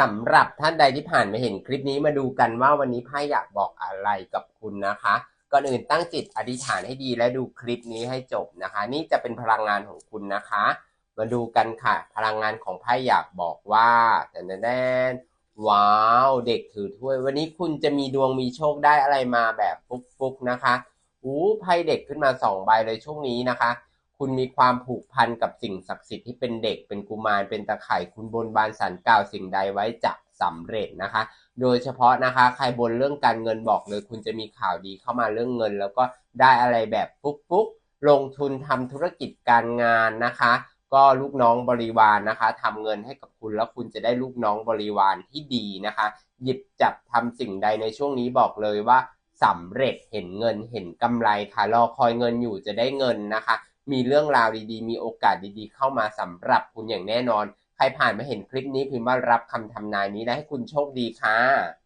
สำหรับท่านใดที่ผ่านมาเห็นคลิปนี้มาดูกันว่าวันนี้ไพ่อยากบอกอะไรกับคุณนะคะ ก่อนอื่นตั้งจิตอธิษฐานให้ดีและดูคลิปนี้ให้จบนะคะ นี่จะเป็นพลังงานของคุณนะคะ มาดูกันค่ะ พลังงานของไพ่อยากบอกว่าแต่แน่นๆว้าวเด็กถือถ้วย วันนี้คุณจะมีดวงมีโชคได้อะไรมาแบบฟุกๆนะคะอู้ไพ่เด็กขึ้นมาสองใบเลยช่วงนี้นะคะ คุณมีความผูกพันกับสิ่งศักดิ์สิทธิ์ที่เป็นเด็กเป็นกุมารเป็นตะไคร่คุณบนบานสันกล่าวสิ่งใดไว้จะสำเร็จนะคะ โดยเฉพาะนะคะ ใครบนเรื่องการเงินบอกเลย คุณจะมีข่าวดีเข้ามาเรื่องเงิน แล้วก็ได้อะไรแบบฟุกๆลงทุนทำธุรกิจการงานนะคะ ก็ลูกน้องบริวารนนะคะทำเงินให้กับคุณแล้วคุณจะได้ลูกน้องบริวารที่ดีนะคะ หยิบจับทำสิ่งใดในช่วงนี้บอกเลยว่าสำเร็จเห็นเงินเห็นกำไรค่ะรอคอยเงินอยู่จะได้เงินนะคะ มีเรื่องราวดีๆ มีโอกาสดีๆ เข้ามาสำหรับคุณอย่างแน่นอน ใครผ่านมาเห็นคลิปนี้พิมพ์ว่ารับคำทำนายนี้และให้คุณโชคดีค่ะ